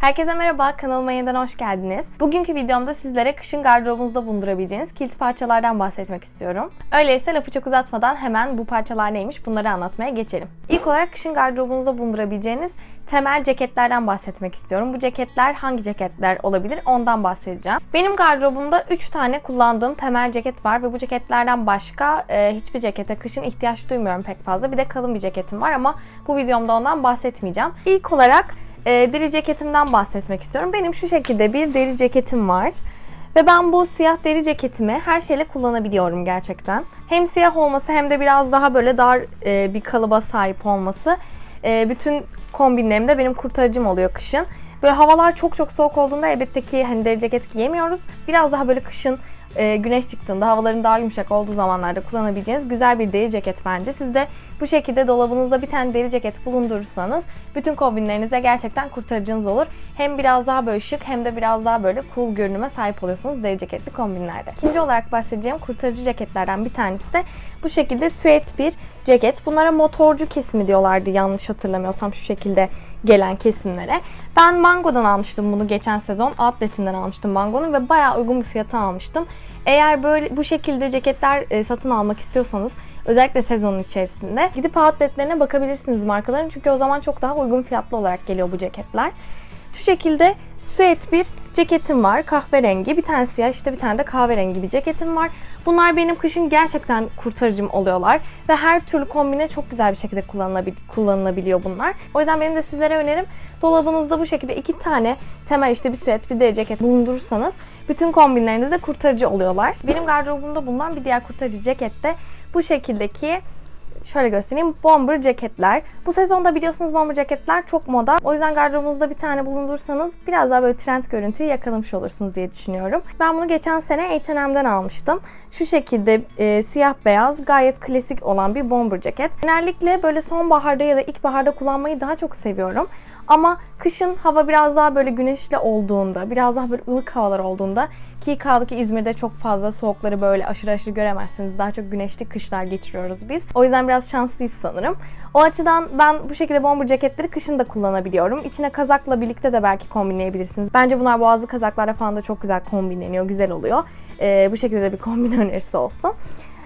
Herkese merhaba, kanalıma yeniden hoş geldiniz. Bugünkü videomda sizlere kışın gardırobunuzda bulundurabileceğiniz kilit parçalardan bahsetmek istiyorum. Öyleyse lafı çok uzatmadan hemen bu parçalar neymiş bunları anlatmaya geçelim. İlk olarak kışın gardırobunuzda bulundurabileceğiniz temel ceketlerden bahsetmek istiyorum. Bu ceketler hangi ceketler olabilir ondan bahsedeceğim. Benim gardırobumda 3 tane kullandığım temel ceket var ve bu ceketlerden başka e, hiçbir cekete kışın ihtiyaç duymuyorum pek fazla. Bir de kalın bir ceketim var ama bu videomda ondan bahsetmeyeceğim. İlk olarak e, deri ceketimden bahsetmek istiyorum. Benim şu şekilde bir deri ceketim var. Ve ben bu siyah deri ceketimi her şeyle kullanabiliyorum gerçekten. Hem siyah olması hem de biraz daha böyle dar e, bir kalıba sahip olması e, bütün kombinlerimde benim kurtarıcım oluyor kışın. Böyle havalar çok çok soğuk olduğunda elbette ki hani deri ceket giyemiyoruz. Biraz daha böyle kışın e, güneş çıktığında havaların daha yumuşak olduğu zamanlarda kullanabileceğiniz güzel bir deri ceket bence. Siz de bu şekilde dolabınızda bir tane deri ceket bulundurursanız bütün kombinlerinize gerçekten kurtarıcınız olur. Hem biraz daha böyle şık hem de biraz daha böyle cool görünüme sahip oluyorsunuz deri ceketli kombinlerde. İkinci olarak bahsedeceğim kurtarıcı ceketlerden bir tanesi de bu şekilde süet bir ceket. Bunlara motorcu kesimi diyorlardı yanlış hatırlamıyorsam şu şekilde gelen kesimlere. Ben Mango'dan almıştım bunu geçen sezon. Outletinden almıştım Mango'nun ve bayağı uygun bir fiyata almıştım. Eğer böyle bu şekilde ceketler e, satın almak istiyorsanız özellikle sezonun içerisinde gidip outletlerine bakabilirsiniz markaların. Çünkü o zaman çok daha uygun fiyatlı olarak geliyor bu ceketler. Şu şekilde süet bir ceketim var. Kahverengi. Bir tane siyah işte bir tane de kahverengi bir ceketim var. Bunlar benim kışın gerçekten kurtarıcım oluyorlar. Ve her türlü kombine çok güzel bir şekilde kullanılabil kullanılabiliyor bunlar. O yüzden benim de sizlere önerim dolabınızda bu şekilde iki tane temel işte bir süet bir deri ceket bulundurursanız bütün kombinlerinizde kurtarıcı oluyorlar. Benim gardırobumda bulunan bir diğer kurtarıcı ceket de bu şekildeki şöyle göstereyim. Bomber ceketler. Bu sezonda biliyorsunuz bomber ceketler çok moda. O yüzden gardırobunuzda bir tane bulundursanız biraz daha böyle trend görüntüyü yakalamış olursunuz diye düşünüyorum. Ben bunu geçen sene H&M'den almıştım. Şu şekilde e, siyah beyaz gayet klasik olan bir bomber ceket. Genellikle böyle sonbaharda ya da ilkbaharda kullanmayı daha çok seviyorum. Ama kışın hava biraz daha böyle güneşli olduğunda, biraz daha böyle ılık havalar olduğunda ki kaldı ki İzmir'de çok fazla soğukları böyle aşırı aşırı göremezsiniz. Daha çok güneşli kışlar geçiriyoruz biz. O yüzden biraz şanslıyız sanırım. O açıdan ben bu şekilde bomber ceketleri kışın da kullanabiliyorum. İçine kazakla birlikte de belki kombinleyebilirsiniz. Bence bunlar boğazlı kazaklarla falan da çok güzel kombinleniyor. Güzel oluyor. Ee, bu şekilde de bir kombin önerisi olsun.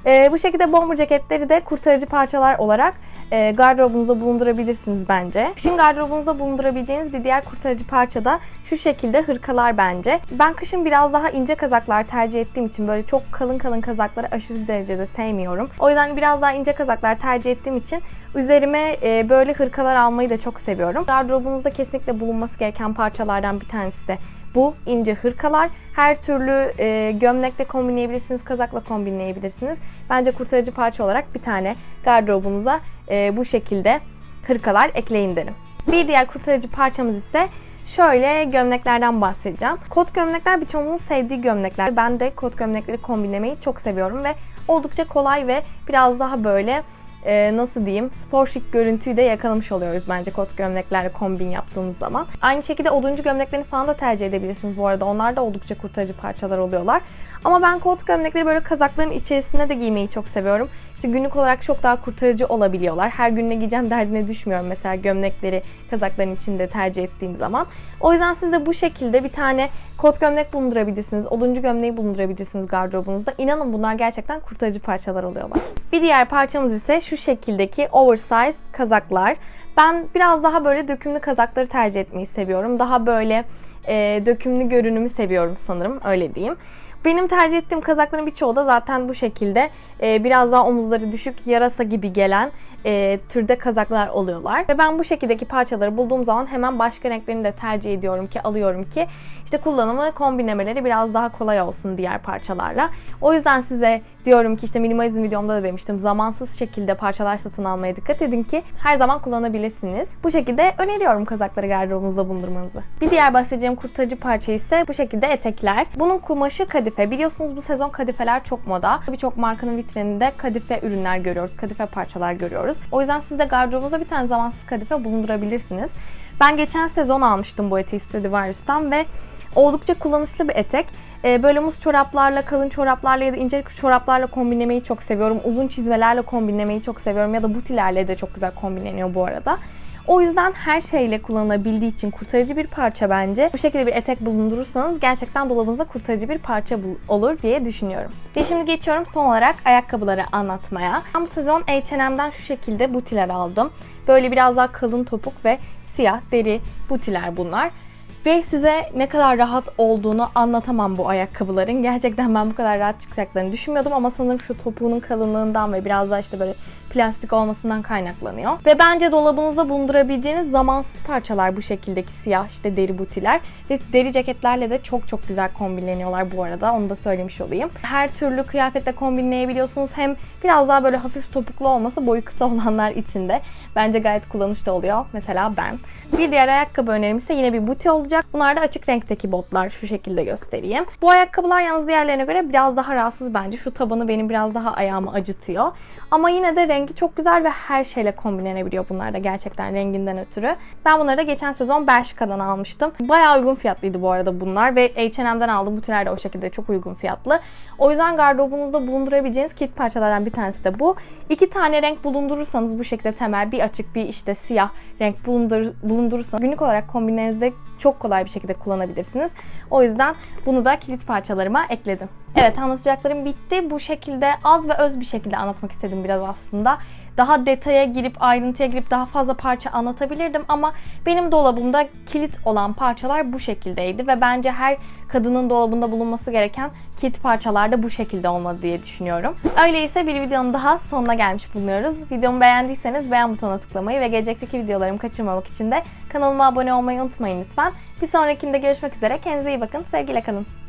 E, bu şekilde bomber ceketleri de kurtarıcı parçalar olarak e, gardırobunuzda bulundurabilirsiniz bence. Kışın gardırobunuzda bulundurabileceğiniz bir diğer kurtarıcı parça da şu şekilde hırkalar bence. Ben kışın biraz daha ince kazaklar tercih ettiğim için böyle çok kalın kalın kazakları aşırı derecede sevmiyorum. O yüzden biraz daha ince kazaklar tercih ettiğim için üzerime e, böyle hırkalar almayı da çok seviyorum. Gardırobunuzda kesinlikle bulunması gereken parçalardan bir tanesi de bu ince hırkalar. Her türlü e, gömlekle kombinleyebilirsiniz, kazakla kombinleyebilirsiniz. Bence kurtarıcı parça olarak bir tane gardırobunuza e, bu şekilde hırkalar ekleyin derim. Bir diğer kurtarıcı parçamız ise Şöyle gömleklerden bahsedeceğim. Kot gömlekler birçoğumuzun sevdiği gömlekler. Ben de kot gömlekleri kombinlemeyi çok seviyorum ve oldukça kolay ve biraz daha böyle e, nasıl diyeyim spor şık görüntüyü de yakalamış oluyoruz bence kot gömleklerle kombin yaptığımız zaman. Aynı şekilde oduncu gömleklerini falan da tercih edebilirsiniz bu arada. Onlar da oldukça kurtarıcı parçalar oluyorlar. Ama ben kot gömlekleri böyle kazakların içerisinde de giymeyi çok seviyorum. İşte günlük olarak çok daha kurtarıcı olabiliyorlar. Her gün ne giyeceğim derdine düşmüyorum mesela gömlekleri kazakların içinde tercih ettiğim zaman. O yüzden siz de bu şekilde bir tane kot gömlek bulundurabilirsiniz. Oduncu gömleği bulundurabilirsiniz gardırobunuzda. İnanın bunlar gerçekten kurtarıcı parçalar oluyorlar. Bir diğer parçamız ise şu şekildeki oversize kazaklar. Ben biraz daha böyle dökümlü kazakları tercih etmeyi seviyorum. Daha böyle e, dökümlü görünümü seviyorum sanırım öyle diyeyim. Benim tercih ettiğim kazakların birçoğu da zaten bu şekilde e, biraz daha omuzları düşük yarasa gibi gelen e, türde kazaklar oluyorlar. Ve ben bu şekildeki parçaları bulduğum zaman hemen başka renklerini de tercih ediyorum ki alıyorum ki işte kullanımı kombinlemeleri biraz daha kolay olsun diğer parçalarla. O yüzden size diyorum ki işte minimalizm videomda da demiştim zamansız şekilde parçalar satın almaya dikkat edin ki her zaman kullanabilirsiniz. Bu şekilde öneriyorum kazakları gardırobunuzda bulundurmanızı. Bir diğer bahsedeceğim kurtarıcı parça ise bu şekilde etekler. Bunun kumaşı kadife. Biliyorsunuz bu sezon kadifeler çok moda. Birçok markanın vitrininde kadife ürünler görüyoruz. Kadife parçalar görüyoruz. O yüzden siz de gardırobunuza bir tane zamansız kadife bulundurabilirsiniz. Ben geçen sezon almıştım bu eteği Stradivarius'tan ve oldukça kullanışlı bir etek. Ee, böyle muz çoraplarla, kalın çoraplarla ya da ince çoraplarla kombinlemeyi çok seviyorum. Uzun çizmelerle kombinlemeyi çok seviyorum ya da butilerle de çok güzel kombinleniyor bu arada. O yüzden her şeyle kullanılabildiği için kurtarıcı bir parça bence. Bu şekilde bir etek bulundurursanız gerçekten dolabınızda kurtarıcı bir parça olur diye düşünüyorum. Ve şimdi geçiyorum son olarak ayakkabıları anlatmaya. Ben bu sezon H&M'den şu şekilde butiler aldım. Böyle biraz daha kalın topuk ve siyah deri butiler bunlar. Ve size ne kadar rahat olduğunu anlatamam bu ayakkabıların. Gerçekten ben bu kadar rahat çıkacaklarını düşünmüyordum ama sanırım şu topuğunun kalınlığından ve biraz daha işte böyle plastik olmasından kaynaklanıyor. Ve bence dolabınızda bulundurabileceğiniz zamansız parçalar bu şekildeki siyah işte deri butiler. Ve deri ceketlerle de çok çok güzel kombinleniyorlar bu arada. Onu da söylemiş olayım. Her türlü kıyafetle kombinleyebiliyorsunuz. Hem biraz daha böyle hafif topuklu olması boyu kısa olanlar için de bence gayet kullanışlı oluyor. Mesela ben. Bir diğer ayakkabı önerim ise yine bir buti olacak. Bunlar da açık renkteki botlar. Şu şekilde göstereyim. Bu ayakkabılar yalnız diğerlerine göre biraz daha rahatsız bence. Şu tabanı benim biraz daha ayağımı acıtıyor. Ama yine de rengi çok güzel ve her şeyle kombinlenebiliyor bunlar da gerçekten renginden ötürü. Ben bunları da geçen sezon Bershka'dan almıştım. Bayağı uygun fiyatlıydı bu arada bunlar ve H&M'den aldım. Butiler de o şekilde çok uygun fiyatlı. O yüzden gardırobunuzda bulundurabileceğiniz kit parçalardan bir tanesi de bu. İki tane renk bulundurursanız bu şekilde temel bir açık bir işte siyah renk bulundur, bulundurursanız günlük olarak kombinlerinizde çok kolay bir şekilde kullanabilirsiniz. O yüzden bunu da kilit parçalarıma ekledim. Evet anlatacaklarım bitti. Bu şekilde az ve öz bir şekilde anlatmak istedim biraz aslında. Daha detaya girip ayrıntıya girip daha fazla parça anlatabilirdim ama benim dolabımda kilit olan parçalar bu şekildeydi ve bence her kadının dolabında bulunması gereken kilit parçalar da bu şekilde olmalı diye düşünüyorum. Öyleyse bir videonun daha sonuna gelmiş bulunuyoruz. Videomu beğendiyseniz beğen butonuna tıklamayı ve gelecekteki videolarımı kaçırmamak için de kanalıma abone olmayı unutmayın lütfen. Bir sonrakinde görüşmek üzere. Kendinize iyi bakın. Sevgiyle kalın.